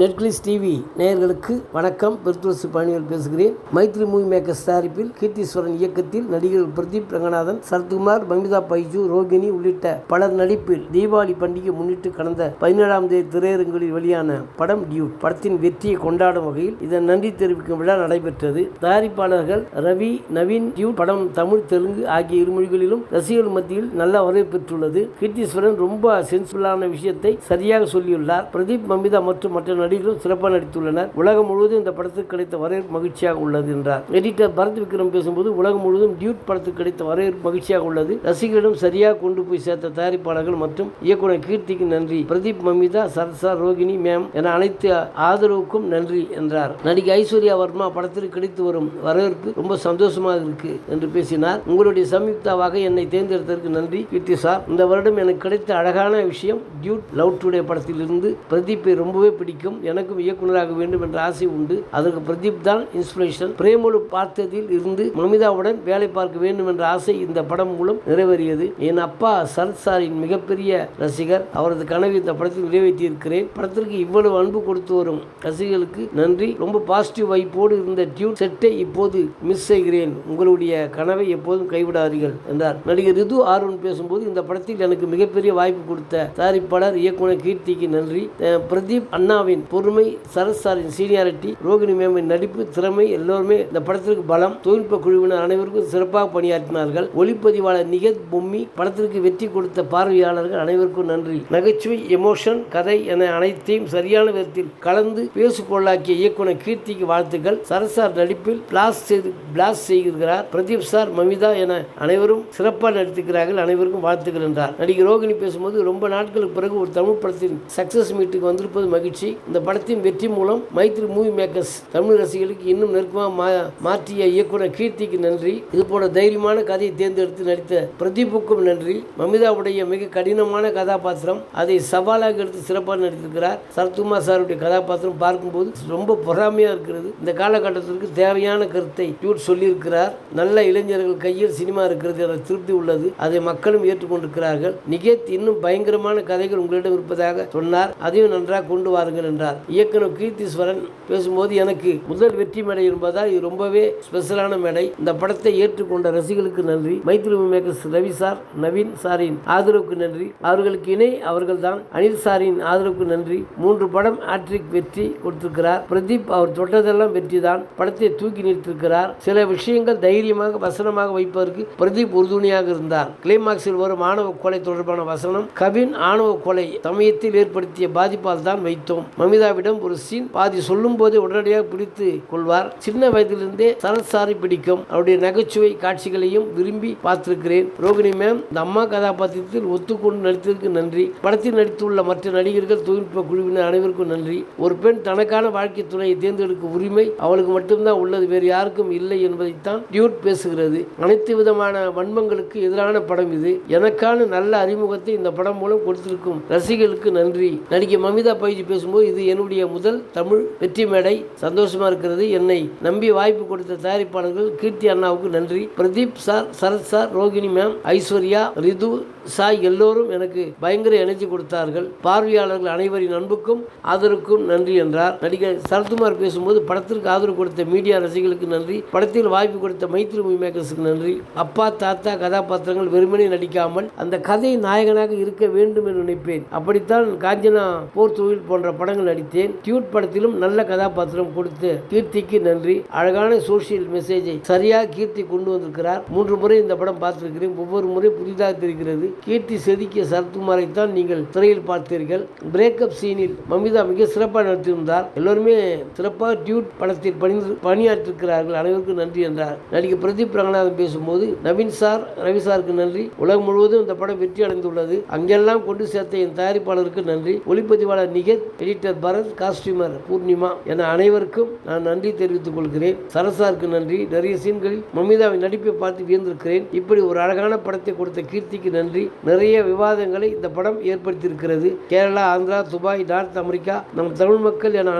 Netflix TV நேயர்களுக்கு வணக்கம். பெருத்துளசி பாணியில் பேசுகிறேன். மைத்ரி மூவி மேக்கர்ஸ் தயாரிப்பில் கீர்த்தீஸ்வரன் இயக்கத்தில் நடிகர் பிரதீப் ரங்கநாதன் சரத்குமார் மமிதா பைஜு ரோகிணி உள்ளிட்ட பலர் நடிப்பில் தீபாவளி பண்டிகை முன்னிட்டு கடந்த பதினேழாம் தேதி திரையரங்குகளில் வெளியான படம் டியூட். படத்தின் வெற்றியை கொண்டாடும் வகையில் இதன் நன்றி தெரிவிக்கும் விழா நடைபெற்றது. தயாரிப்பாளர்கள் ரவி நவீன் டியூட் படம் தமிழ் தெலுங்கு ஆகிய இரு மொழிகளிலும் ரசிகர்கள் மத்தியில் நல்ல வரவேற்பு பெற்றுள்ளது. கீர்த்தீஸ்வரன் ரொம்ப சென்சிபிளான விஷயத்தை சரியாக சொல்லியுள்ளார். பிரதீப் மமிதா மற்றும் மற்ற நடிகர்கள் சிறப்பாக நடித்துள்ளனர். உலகம் முழுவதும் இந்த படத்துக்கு கிடைத்த வரவேற்பு மகிழ்ச்சியாக உள்ளது என்றார். எடிட்டர் பரத் விக்ரம் பேசும்போது உலகம் முழுவதும் டியூட் படத்துக்கு கிடைத்த வரவேற்பு மகிழ்ச்சியாக உள்ளது. ரசிகர்களிடம் சரியாக கொண்டு போய் சேர்த்த தயாரிப்பாளர்கள் மற்றும் இயக்குனர் கீர்த்திக்கு நன்றி. பிரதீப் மமிதா சரசா ரோகிணி மேம் என அனைத்து ஆதரவுக்கும் நன்றி என்றார். நடிகை ஐஸ்வர்யா வர்மா படத்திற்கு கிடைத்து வரும் வரவேற்பு ரொம்ப சந்தோஷமாக இருக்கு என்று பேசினார். உங்களுடைய சம்யுக்தாவாக என்னை தேர்ந்தெடுத்ததற்கு நன்றி கீர்த்தி சார். இந்த வருடம் எனக்கு கிடைத்த அழகான விஷயம் டியூட் லவ் டுடே படத்திலிருந்து பிரதீப்பை ரொம்பவே பிடிக்கும். எனக்கும் இயக்குனராக வேண்டும் என்ற ஆசை உண்டு. அதற்கு பிரதீப் தான் இன்ஸ்பிரேஷன் பிரேமலு பார்த்ததில் இருந்து மமிதாவுடன் வேலை பார்க்க வேண்டும் என்ற ஆசை இந்த படம் மூலம் நிறைவேறியது. என் அப்பா சரத் சாரின் மிகப்பெரிய ரசிகர். அவரது கனவு இந்த படத்தில் நிறைவேற்றியிருக்கிறேன். படத்திற்கு இவ்வளவு அன்பு கொடுத்து வரும் ரசிகர்களுக்கு நன்றி. ரொம்ப பாசிட்டிவ் வைப்போடு இருந்த டியூன் செட்டை இப்போது மிஸ் செய்கிறேன். உங்களுடைய கனவை எப்போதும் கைவிடாதீர்கள் என்றார். நடிகர் ரிது ஆர்வன் பேசும்போது இந்த படத்தில் எனக்கு மிகப்பெரிய வாய்ப்பு கொடுத்த தயாரிப்பாளர் இயக்குனர் கீர்த்திக்கு நன்றி. பிரதீப் அண்ணாவின் பொறுமை சரஸ்தாரின் சீனியாரிட்டி ரோகிணி மேமின் நடிப்பு திறமை எல்லோருமே இந்த படத்திற்கு பலம். தொழில்நுட்ப குழுவினர் அனைவருக்கும் சிறப்பாக பணியாற்றினார்கள். ஒளிப்பதிவாளர் நிகத் பொம்மி படத்திற்கு வெற்றி கொடுத்த பார்வையாளர்கள் அனைவருக்கும் நன்றி. நகைச்சுவை எமோஷன் கதை என அனைத்தையும் சரியான விதத்தில் கலந்து பேசுகொள்ளாக்கிய இயக்குனர் கீர்த்திக்கு வாழ்த்துக்கள். சரசார் நடிப்பில் பிளாஸ் செய்து பிளாஸ் செய்கிறார் பிரதீப் சார் மமிதா என அனைவரும் சிறப்பாக நடித்திருக்கிறார்கள். அனைவருக்கும் வாழ்த்துக்கள் என்றார். நடிகை ரோகிணி பேசும்போது ரொம்ப நாட்களுக்கு பிறகு ஒரு தமிழ் படத்தின் சக்சஸ் மீட்டுக்கு வந்திருப்பது மகிழ்ச்சி. இந்த படத்தின் வெற்றி மூலம் மைத்ரி மூவி மேக்கர்ஸ் தமிழ் ரசிகர்களுக்கு இன்னும் நெருக்கமாக மா- மாற்றிய இயக்குனர் கீர்த்திக்கு நன்றி. இது போல தைரியமான கதையை தேர்ந்தெடுத்து நடித்த பிரதீப்புக்கும் நன்றி. மமிதாவுடைய மிக கடினமான கதாபாத்திரம் அதை சவாலாக எடுத்து சிறப்பாக நடித்திருக்கிறார். சரத்குமார் சாருடைய கதாபாத்திரம் பார்க்கும்போது ரொம்ப பொறாமையாக இருக்கிறது. இந்த காலகட்டத்திற்கு தேவையான கருத்தை டியூட் சொல்லியிருக்கிறார். நல்ல இளைஞர்கள் கையில் சினிமா இருக்கிறது என்ற திருப்தி உள்ளது. அதை மக்களும் ஏற்றுக்கொண்டிருக்கிறார்கள். நிகேத் இன்னும் பயங்கரமான கதைகள் உங்களிடம் இருப்பதாக சொன்னார். அதையும் நன்றாக கொண்டு வாருங்கள் என்றார். என்றார். இயக்குனர் கீர்த்தீஸ்வரன் பேசும்போது எனக்கு முதல் வெற்றி மேடை என்பதால் இது ரொம்பவே ஸ்பெஷலான மேடை. இந்த படத்தை ஏற்றுக்கொண்ட ரசிகளுக்கு நன்றி. மைத்ரி மேக்கர்ஸ் ரவி சார் நவீன் சாரின் ஆதரவுக்கு நன்றி. அவர்களுக்கு இணை அவர்கள்தான். அனில் சாரின் ஆதரவுக்கு நன்றி. மூன்று படம் ஆட்ரிக் வெற்றி கொடுத்திருக்கிறார். பிரதீப் அவர் தொட்டதெல்லாம் வெற்றி தான் படத்தை தூக்கி நிறுத்திருக்கிறார். சில விஷயங்கள் தைரியமாக வசனமாக வைப்பதற்கு பிரதீப் உறுதுணையாக இருந்தார். கிளைமாக்ஸில் வரும் ஆணவ கொலை தொடர்பான வசனம் கவின் ஆணவ கொலை சமயத்தில் ஏற்படுத்திய பாதிப்பால் தான் வைத்தோம். அமிதாவிடம் ஒரு சீன் பாதி சொல்லும் போதே உடனடியாக பிடித்து கொள்வார். சின்ன வயதிலிருந்தே சரத் பிடிக்கும். அவருடைய நகைச்சுவை காட்சிகளையும் விரும்பி பார்த்திருக்கிறேன். ரோகிணி மேம் இந்த அம்மா கதாபாத்திரத்தில் ஒத்துக்கொண்டு நடித்ததற்கு நன்றி. படத்தில் நடித்துள்ள மற்ற நடிகர்கள் தொழில்நுட்ப குழுவினர் அனைவருக்கும் நன்றி. ஒரு பெண் தனக்கான வாழ்க்கை துணையை தேர்ந்தெடுக்கும் உரிமை அவளுக்கு மட்டும்தான் உள்ளது. வேறு யாருக்கும் இல்லை என்பதைத்தான் டியூட் பேசுகிறது. அனைத்து விதமான வன்மங்களுக்கு எதிரான படம் இது. எனக்கான நல்ல அறிமுகத்தை இந்த படம் மூலம் கொடுத்திருக்கும் ரசிகர்களுக்கு நன்றி. நடிகை மமிதா பைஜி பேசும்போது இது என்னுடைய முதல் தமிழ் வெற்றி மேடை. சந்தோஷமா இருக்கிறது. என்னை நம்பி வாய்ப்பு கொடுத்த தயாரிப்பாளர்கள் கீர்த்தி அண்ணாவுக்கு நன்றி. Pradeep sir Sarath sir Rohini ma'am Aishwarya Ritu Sai எல்லோரும் எனக்கு பயங்கர எனர்ஜி கொடுத்தார்கள். பார்வையாளர்கள் அனைவரின் அன்புக்கும் ஆதரவுக்கும் நன்றி என்றார். நடிகர் சரத்குமார் பேசும்போது படத்திற்கு ஆதரவு கொடுத்த மீடியா ரசிகர்களுக்கு நன்றி. படத்தில் வாய்ப்பு கொடுத்த மைத்ரி மூவி மேக்கர்ஸுக்கு நன்றி. அப்பா தாத்தா கதாபாத்திரங்கள் வெறுமனே நடிக்காமல் அந்த கதை நாயகனாக இருக்க வேண்டும் என்று நினைப்பேன். அப்படித்தான் காஞ்சனா போர் தொழில் போன்ற படங்கள் நடித்தேன் டியூட் படத்திலும் நல்ல கதாபாத்திரம் கொடுத்து கீர்த்திக்கு நன்றி. அழகான சோசியல் மெசேஜை சரியாக கீர்த்தி கொண்டு வந்திருக்கிறார். மூன்று முறை இந்த படம் பார்த்திருக்கிறேன். ஒவ்வொரு முறை புதிதாக தெரிகிறது. கீர்த்தி செதுக்கிய சரத்குமாரை தான் நீங்கள் திரையில் பார்த்தீர்கள். பிரேக்கப் சீனில் மமிதா மிக சிறப்பாக நடித்திருந்தார். எல்லோருமே சிறப்பாக டியூட் படத்தில் பணி பணியாற்றிருக்கிறார்கள். அனைவருக்கும் நன்றி என்றார். நடிகர் பிரதீப் ரங்கநாதன் பேசும்போது நவீன் சார் ரவி சாருக்கு நன்றி. உலகம் முழுவதும் இந்த படம் வெற்றி அடைந்துள்ளது. அங்கெல்லாம் கொண்டு சேர்த்த என் தயாரிப்பாளருக்கு நன்றி. ஒளிப்பதிவாளர் நிகத் எடிட்டர் பரத் காஸ்டியூமர் பூர்ணிமா என அனைவருக்கும் நான் நன்றி தெரிவித்துக் கொள்கிறேன். சரசாருக்கு நன்றி. நிறைய சீன்களில் மமிதாவின் நடிப்பை பார்த்து வியந்திருக்கிறேன். இப்படி ஒரு அழகான படத்தை கொடுத்த கீர்த்திக்கு நன்றி. நிறைய விவாதங்களை இந்த படம் ஏற்படுத்தியிருக்கிறது. Kerala Andhra Dubai north America நம் தமிழ் மக்கள் என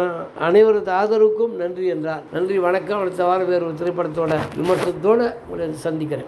அனைவரது ஆதரவுக்கும் நன்றி என்றார். நன்றி வணக்கம். அடுத்த வாரம் வேறு ஒரு திரைப்படத்தோட விமர்சனத்தோடு உங்களை சந்திக்கிறேன்.